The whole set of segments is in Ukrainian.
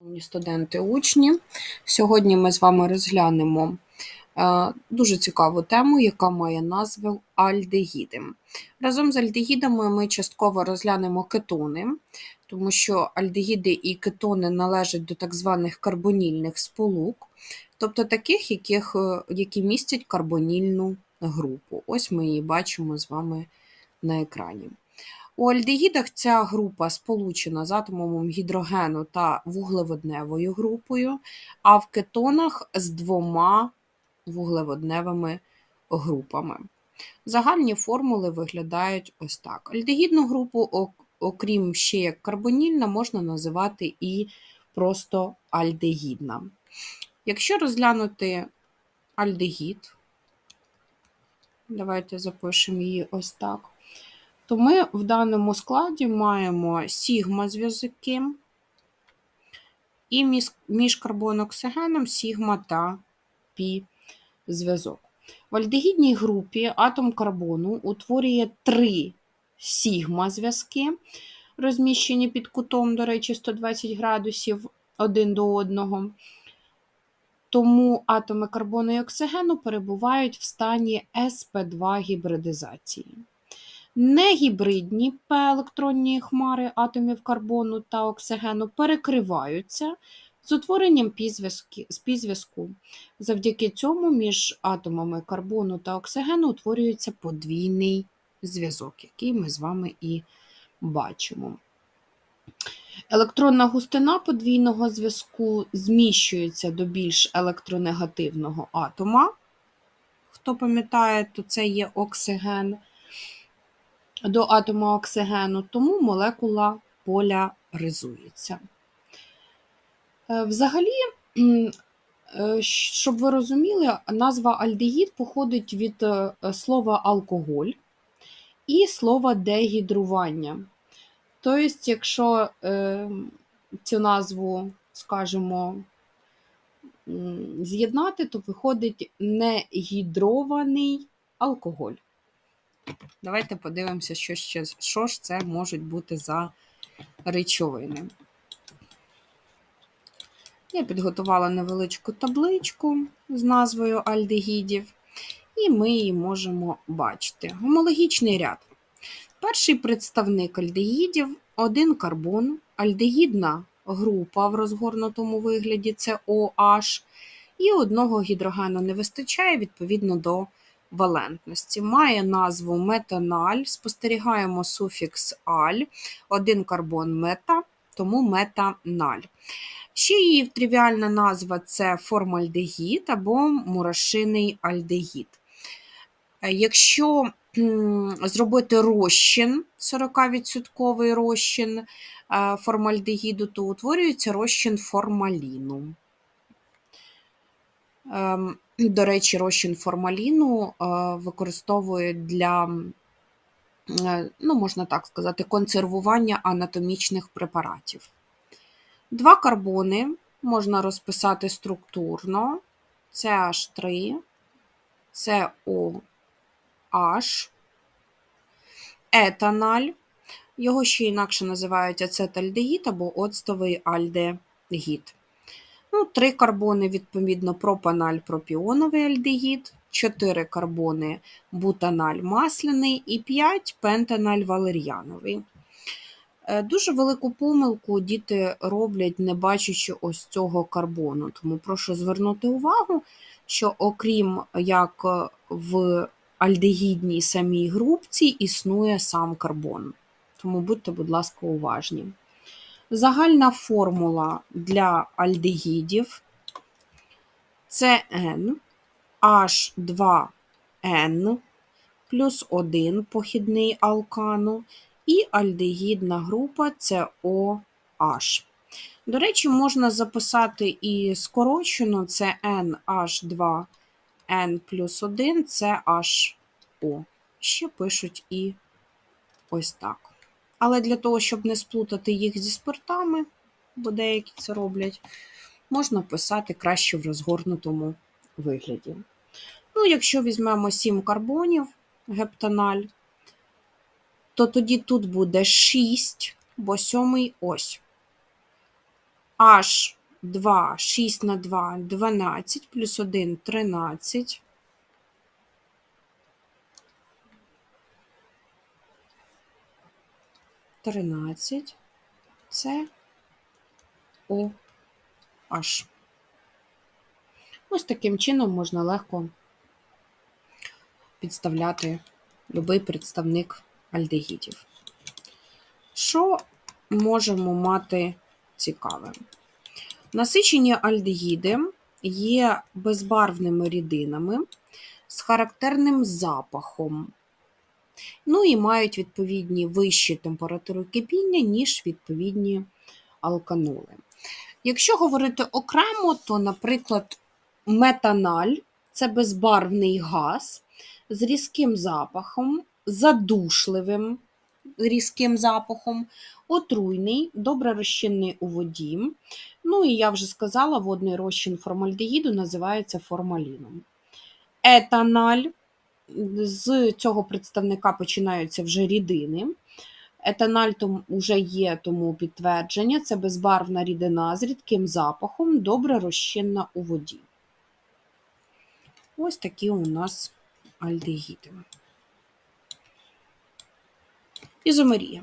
Шановні студенти, учні. Сьогодні ми з вами розглянемо е, дуже цікаву тему, яка має назву альдегіди. Разом з альдегідами ми частково розглянемо кетони, тому що альдегіди і кетони належать до так званих карбонільних сполук, тобто таких, яких, е, які містять карбонільну групу. Ось ми її бачимо з вами на екрані. У альдегідах ця група сполучена з атомом гідрогену та вуглеводневою групою, а в кетонах з двома вуглеводневими групами. Загальні формули виглядають ось так. Альдегідну групу, окрім ще як карбонільна, можна називати і просто альдегідна. Якщо розглянути альдегід, давайте запишемо її ось так то ми в даному складі маємо сігма зв'язки і між карбоноксигеном сігма та пі зв'язок. В альдегідній групі атом карбону утворює три сігма зв'язки, розміщені під кутом, до речі, 120 градусів один до одного. Тому атоми карбону і оксигену перебувають в стані СП2 гібридизації. Негібридні П-електронні хмари атомів карбону та оксигену перекриваються з утворенням пі-зв'язку. Завдяки цьому між атомами карбону та оксигену утворюється подвійний зв'язок, який ми з вами і бачимо. Електронна густина подвійного зв'язку зміщується до більш електронегативного атома. Хто пам'ятає, то це є оксиген до атома оксигену, тому молекула поляризується. Е, взагалі, е, щоб ви розуміли, назва альдегід походить від е, слова алкоголь і слова дегідрування. Тобто, якщо цю назву, скажімо, з'єднати, то виходить негідрований алкоголь. Давайте подивимося, що ще, що ж це можуть бути за речовини. Я підготувала невеличку табличку з назвою альдегідів, і ми її можемо бачити. Гомологічний ряд. Перший представник альдегідів один карбон, альдегідна група в розгорнутому вигляді це OH, і одного гідрогену не вистачає відповідно до валентності. Має назву метаналь, спостерігаємо суфікс аль, один карбон мета, тому метаналь. Ще її тривіальна назва це формальдегід або мурашиний альдегід. Е, якщо зробити розчин, 40% розчин е, формальдегіду, то утворюється розчин формаліну. До речі, розчин формаліну е, використовують для, е, ну, можна так сказати, консервування анатомічних препаратів. Два карбони можна розписати структурно: CH3, COH, етаналь. Його ще інакше називають ацетальдегід або оцтовий альдегід. Ну, 3 карбони, відповідно, пропаналь пропіоновий альдегід, 4 карбони бутаналь масляний і 5 пентаналь валер'яновий. Е, дуже велику помилку діти роблять, не бачачи ось цього карбону. Тому прошу звернути увагу, що окрім як в альдегідній самій групці існує сам карбон. Тому будьте, будь ласка, уважні. Загальна формула для альдегідів це N H2N плюс 1 похідний алкану, і альдегідна група це OH. До речі, можна записати і скорочено це NH2N плюс 1 це HO. Ще пишуть і ось так. Але для того, щоб не сплутати їх зі спиртами, бо деякі це роблять, можна писати краще в розгорнутому вигляді. Ну, якщо візьмемо 7 карбонів гептаналь, то тоді тут буде 6, бо 7 ось. H2, 6 на 2, 12, плюс 1, 13. Тринадцять. Це OH. Ось таким чином можна легко підставляти будь-який представник альдегідів. Що можемо мати цікаве? Насичені альдегіди є безбарвними рідинами з характерним запахом. Ну і мають відповідні вищі температури кипіння, ніж відповідні алканоли. Якщо говорити окремо, то, наприклад, метаналь це безбарвний газ з різким запахом, задушливим різким запахом, отруйний, добре розчинний у воді. Ну і я вже сказала, водний розчин формальдегіду називається формаліном. Етаналь з цього представника починаються вже рідини. Етаналь вже є тому підтвердження, це безбарвна рідина з рідким запахом, добре розчинна у воді. Ось такі у нас альдегіди. Ізомерія.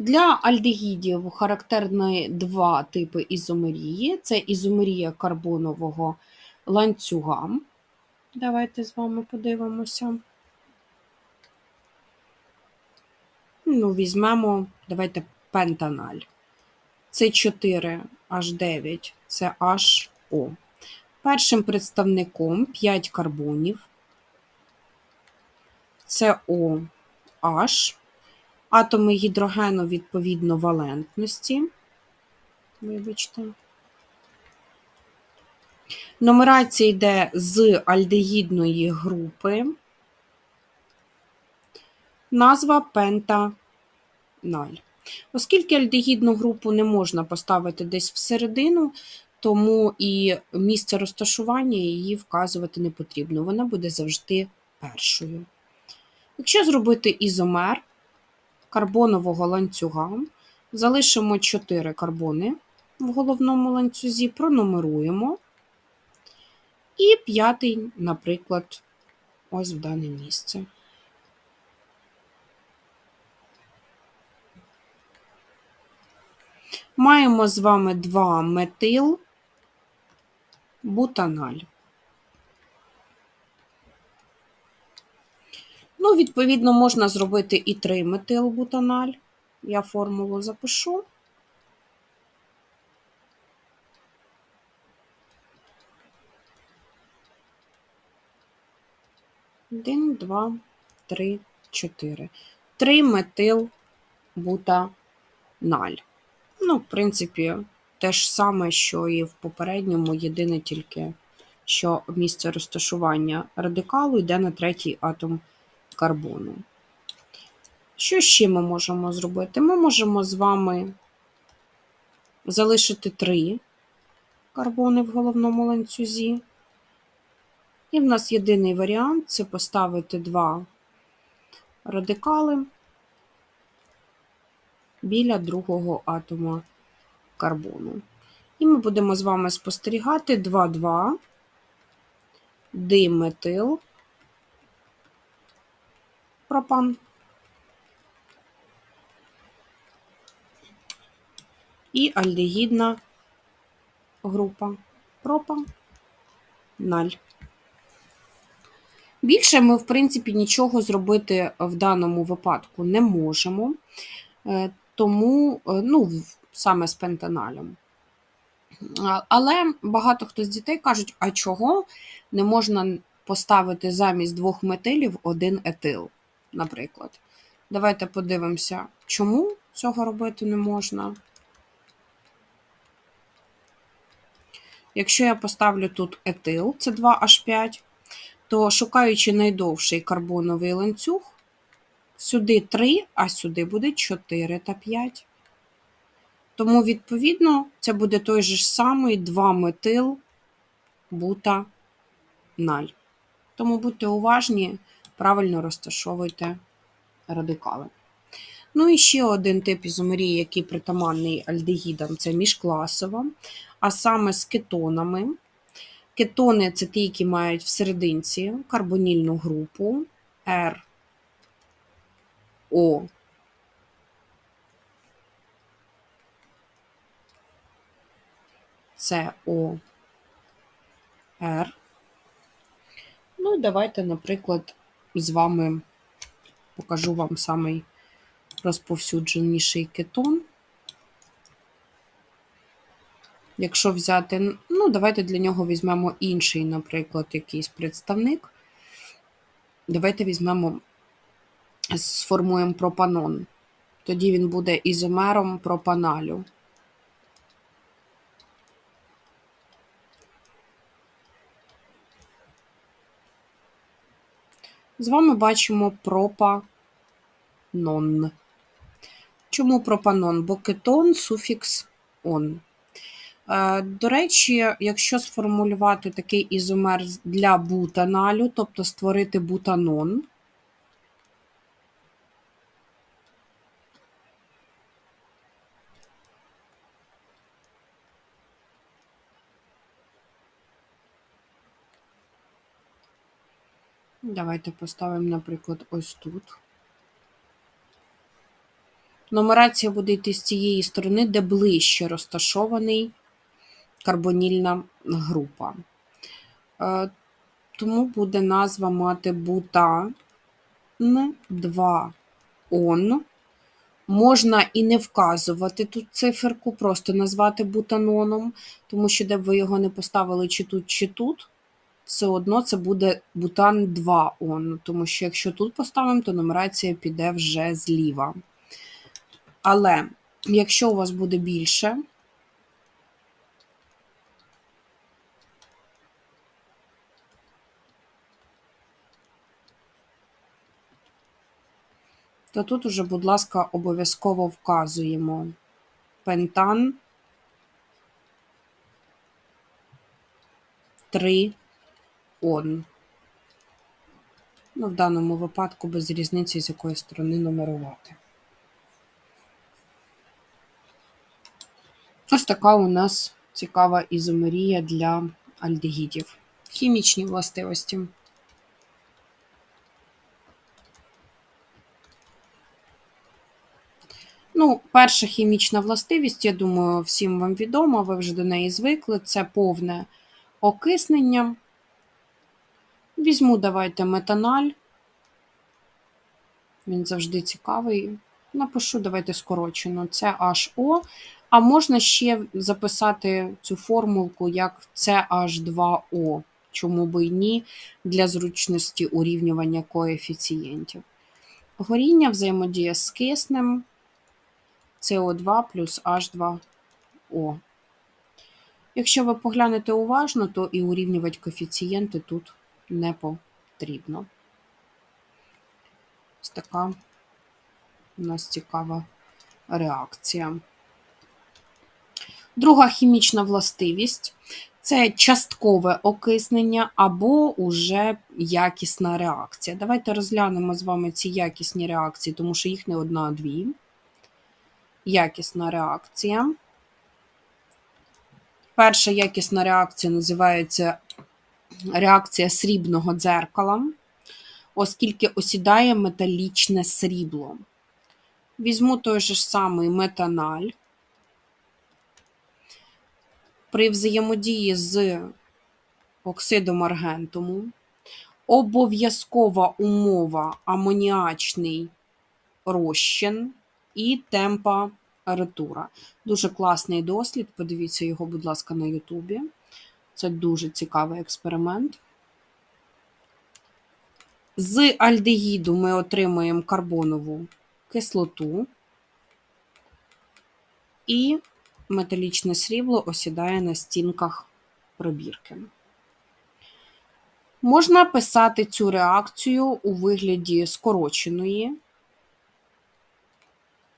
Для альдегідів характерні два типи ізомерії. Це ізомерія карбонового ланцюга. Давайте з вами подивимося. Ну, Візьмемо, давайте пентаналь. Це 4 H9, це HO. Першим представником 5 карбонів. Це OH. Атоми гідрогену відповідно валентності. Вибачте. Нумерація йде з альдегідної групи. Назва пентаналь. Оскільки альдегідну групу не можна поставити десь всередину, тому і місце розташування її вказувати не потрібно. Вона буде завжди першою. Якщо зробити ізомер карбонового ланцюга, залишимо 4 карбони в головному ланцюзі, пронумеруємо. І п'ятий, наприклад, ось в дане місце. Маємо з вами 2 метил бутаналь. Ну, відповідно, можна зробити і 3 метилбутаналь. Я формулу запишу. Один, два, три, чотири. Три метил бутаналь. Ну, в принципі, те ж саме, що і в попередньому, єдине тільки, що місце розташування радикалу йде на третій атом карбону. Що ще ми можемо зробити? Ми можемо з вами залишити три карбони в головному ланцюзі. І в нас єдиний варіант це поставити два радикали біля другого атома карбону. І ми будемо з вами спостерігати 2,2 диметил пропан. І альдегідна група пропаналь. Більше ми, в принципі, нічого зробити в даному випадку не можемо, е, тому, е, ну, саме з пентаналем. Але багато хто з дітей кажуть, а чого не можна поставити замість двох метилів один етил, наприклад. Давайте подивимося, чому цього робити не можна. Якщо я поставлю тут етил, це 2H5, то шукаючи найдовший карбоновий ланцюг, сюди 3, а сюди буде 4 та 5. Тому, відповідно, це буде той же самий 2 метил бута наль. Тому будьте уважні, правильно розташовуйте радикали. Ну і ще один тип ізомерії, який притаманний альдегідам, це міжкласова, а саме з кетонами. Кетони це ті, які мають всерединці карбонільну групу R, O. Це O, R. Ну і давайте, наприклад, з вами покажу вам самий розповсюдженіший кетон. Якщо взяти, ну, давайте для нього візьмемо інший, наприклад, якийсь представник. Давайте візьмемо, сформуємо пропанон. Тоді він буде ізомером пропаналю. З вами бачимо пропанон. Чому пропанон? Бо кетон суфікс он. Е, До речі, якщо сформулювати такий ізомер для бутаналю, тобто створити бутанон, давайте поставимо, наприклад, ось тут. Нумерація буде йти з цієї сторони, де ближче розташований карбонільна група. Е, Тому буде назва мати бутан 2 он. Можна і не вказувати тут циферку, просто назвати бутаноном, тому що де б ви його не поставили чи тут, чи тут, все одно це буде бутан 2 он. Тому що якщо тут поставимо, то нумерація піде вже зліва. Але якщо у вас буде більше, то тут уже, будь ласка, обов'язково вказуємо пентан 3 он. Ну, в даному випадку без різниці, з якої сторони нумерувати. Ось така у нас цікава ізомерія для альдегідів. Хімічні властивості. Ну, перша хімічна властивість, я думаю, всім вам відома, ви вже до неї звикли. Це повне окиснення. Візьму, давайте метаналь. Він завжди цікавий. Напишу, давайте скорочено. Це HO. А можна ще записати цю формулку як CH2O. Чому би і ні, для зручності урівнювання коефіцієнтів. Горіння взаємодія з киснем. СО2 плюс H2O. Якщо ви поглянете уважно, то і урівнювати коефіцієнти тут не потрібно. Ось така у нас цікава реакція. Друга хімічна властивість це часткове окиснення або уже якісна реакція. Давайте розглянемо з вами ці якісні реакції, тому що їх не одна, а дві якісна реакція. Перша якісна реакція називається реакція срібного дзеркала, оскільки осідає металічне срібло. Візьму той же ж самий метаналь. При взаємодії з оксидом аргентуму обов'язкова умова амоніачний розчин і температура. Дуже класний дослід. Подивіться його, будь ласка, на Ютубі. Це дуже цікавий експеримент. З альдегіду ми отримуємо карбонову кислоту, і металічне срібло осідає на стінках пробірки. Можна писати цю реакцію у вигляді скороченої.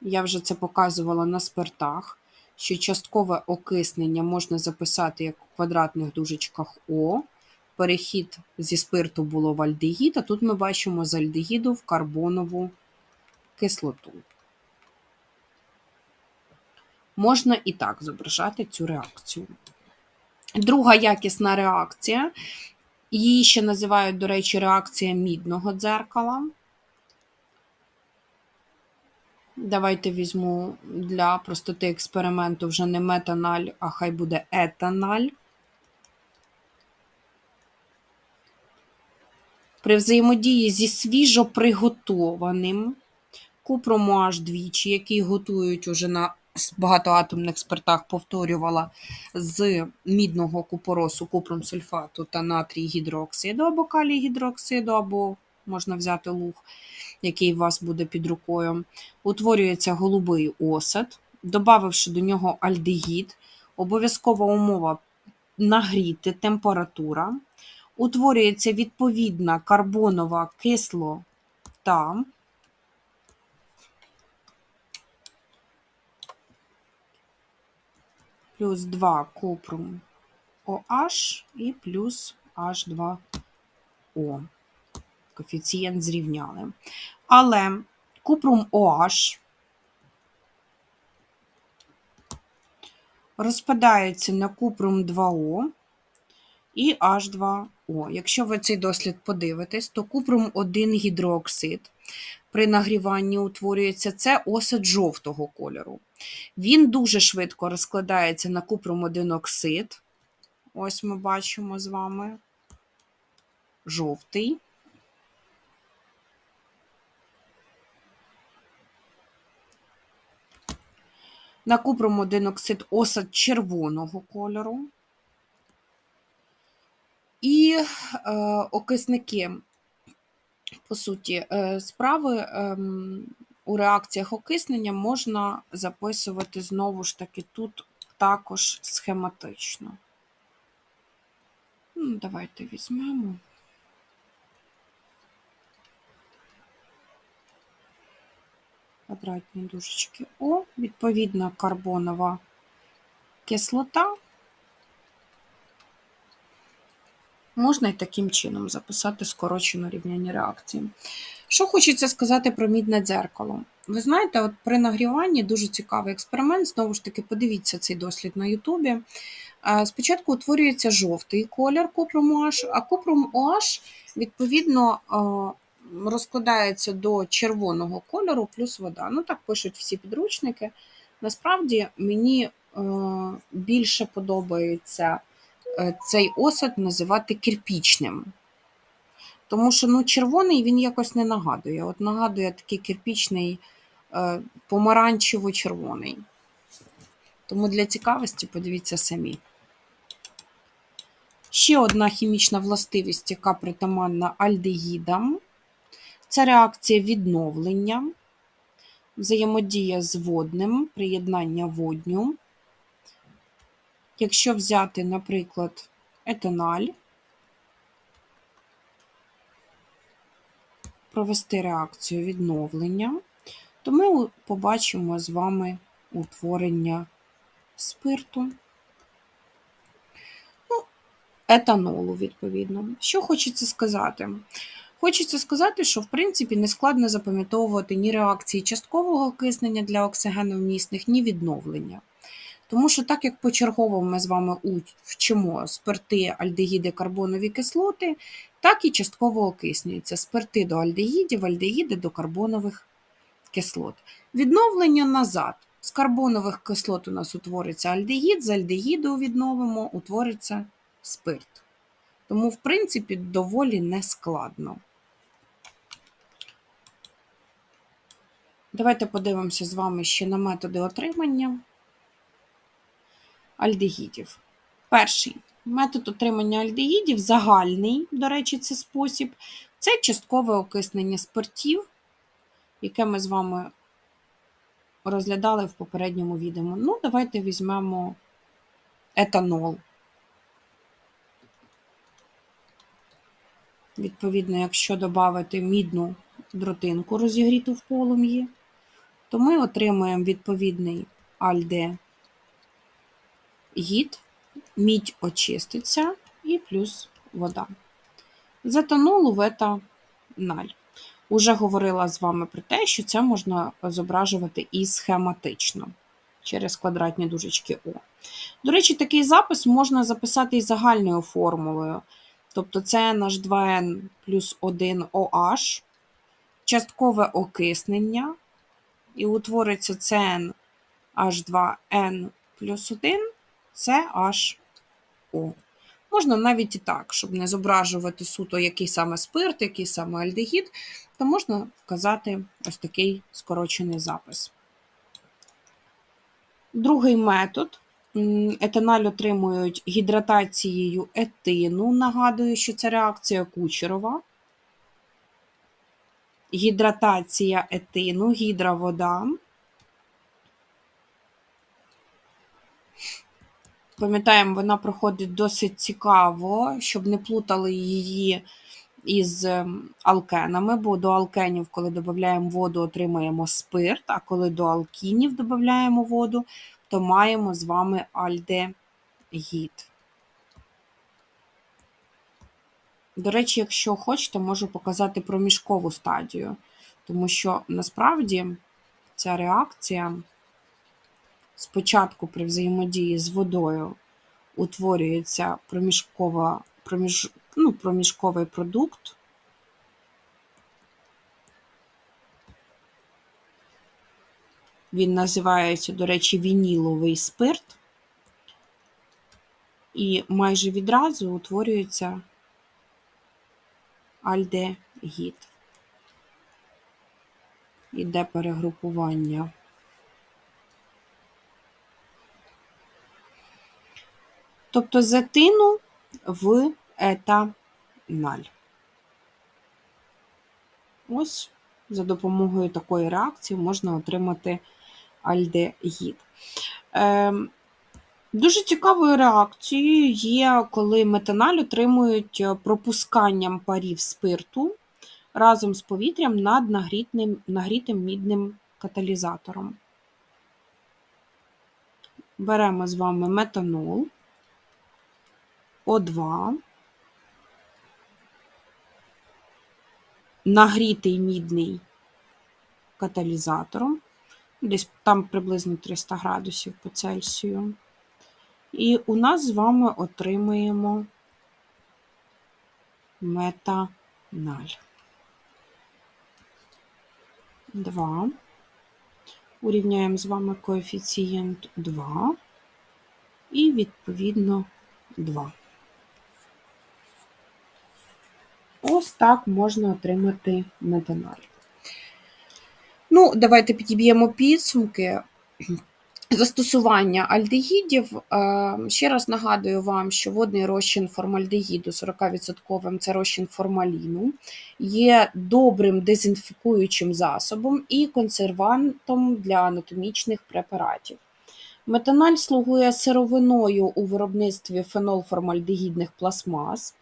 Я вже це показувала на спиртах, що часткове окиснення можна записати як квадратних дужечках О. Перехід зі спирту було в альдегід, а тут ми бачимо з альдегіду в карбонову кислоту. Можна і так зображати цю реакцію. Друга якісна реакція. Її ще називають, до речі, реакція мідного дзеркала. Давайте візьму для простоти експерименту вже не метаналь, а хай буде етаналь. При взаємодії зі свіжо приготованим купром аж двічі, який готують уже на багатоатомних спиртах, повторювала з мідного купоросу, купром сульфату та натрій гідрооксиду або калій гідрооксиду, або можна взяти луг, який у вас буде під рукою. Утворюється голубий осад, додавши до нього альдегід, обов'язкова умова нагріти температура. Утворюється відповідна карбонова кислота. Плюс 2 купрум OH і плюс H2O. Коефіцієнт зрівняли. Але купрум OH розпадається на купрум 2O і H2O. Якщо ви цей дослід подивитесь, то купрум 1 гідрооксид при нагріванні утворюється це осад жовтого кольору. Він дуже швидко розкладається на купрум 1 оксид. Ось ми бачимо з вами жовтий. На купрум 1 оксид осад червоного кольору. І е, окисники, по суті, е, справи е, у реакціях окиснення можна записувати знову ж таки тут також схематично. Ну, Давайте візьмемо. Квадратні дужечки О, відповідна карбонова кислота. Можна і таким чином записати скорочене рівняння реакції. Що хочеться сказати про мідне дзеркало? Ви знаєте, от при нагріванні дуже цікавий експеримент. Знову ж таки, подивіться цей дослід на Ютубі. Спочатку утворюється жовтий колір купрум OH, а купрум OH, відповідно, розкладається до червоного кольору плюс вода. Ну, так пишуть всі підручники. Насправді, мені більше подобається Е, цей осад називати кирпічним. Тому що ну, червоний він якось не нагадує. От нагадує такий кирпічний е, помаранчево-червоний. Тому для цікавості подивіться самі. Ще одна хімічна властивість, яка притаманна альдегідам. Це реакція відновлення, взаємодія з водним, приєднання водню. Якщо взяти, наприклад, етаналь, провести реакцію відновлення, то ми побачимо з вами утворення спирту, ну, етанолу, відповідно. Що хочеться сказати? Хочеться сказати, що в принципі не складно запам'ятовувати ні реакції часткового окиснення для оксигеновмісних, ні відновлення. Тому що, так як почергово ми з вами вчимо спирти, альдегіди, карбонові кислоти, так і частково окиснюються спирти до альдегідів, альдегіди до карбонових кислот. Відновлення назад. З карбонових кислот у нас утвориться альдегід, з альдегіду відновимо, утвориться спирт. Тому, в принципі, доволі нескладно. Давайте подивимося з вами ще на методи отримання альдегідів. Перший метод отримання альдегідів загальний, до речі, це спосіб. Це часткове окиснення спиртів, яке ми з вами розглядали в попередньому відео. Ну, давайте візьмемо етанол. Відповідно, якщо додати мідну дротинку, розігріту в полум'ї, то ми отримуємо відповідний альде гід, мідь очиститься і плюс вода. Затонулу вета наль. Уже говорила з вами про те, що це можна зображувати і схематично. через квадратні дужечки О. До речі, такий запис можна записати і загальною формулою. Тобто це наш 2N плюс 1 OH, часткове окиснення, і утвориться CN H2N плюс 1 CHO. Можна навіть і так, щоб не зображувати суто, який саме спирт, який саме альдегід, то можна вказати ось такий скорочений запис. Другий метод. Етаналь отримують гідратацією етину. Нагадую, що це реакція Кучерова. Гідратація етину, гідровода. Пам'ятаємо, вона проходить досить цікаво, щоб не плутали її із ем, алкенами, бо до алкенів, коли додаємо воду, отримаємо спирт, а коли до алкінів додаємо воду, то маємо з вами альдегід. До речі, якщо хочете, можу показати проміжкову стадію, тому що насправді ця реакція спочатку при взаємодії з водою утворюється проміжкова, проміж, ну, проміжковий продукт. Він називається, до речі, вініловий спирт. І майже відразу утворюється альдегід. Іде перегрупування. Тобто з етину в етаналь. Ось за допомогою такої реакції можна отримати альдегід. Ем, Дуже цікавою реакцією є, коли метаналь отримують е, пропусканням парів спирту разом з повітрям над нагрітним, нагрітим мідним каталізатором. Беремо з вами метанол О2, нагрітий мідний каталізатором, десь там приблизно 300 градусів по Цельсію. І у нас з вами отримуємо метаналь. 2. Урівняємо з вами коефіцієнт 2 і, відповідно, 2. Ось так можна отримати метаналь. Ну, давайте підіб'ємо підсумки. Застосування альдегідів. Е, Ще раз нагадую вам, що водний розчин формальдегіду 40% це розчин формаліну, є добрим дезінфікуючим засобом і консервантом для анатомічних препаратів. Метаналь слугує сировиною у виробництві фенолформальдегідних пластмас.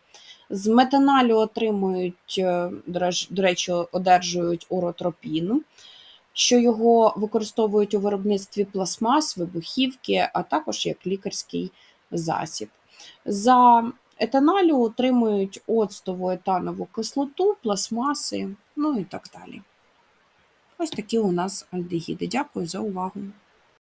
З метаналю отримують, е, до речі, одержують уротропін, що його використовують у виробництві пластмас, вибухівки, а також як лікарський засіб. За етаналю отримують оцтову етанову кислоту, пластмаси, ну і так далі. Ось такі у нас альдегіди. Дякую за увагу.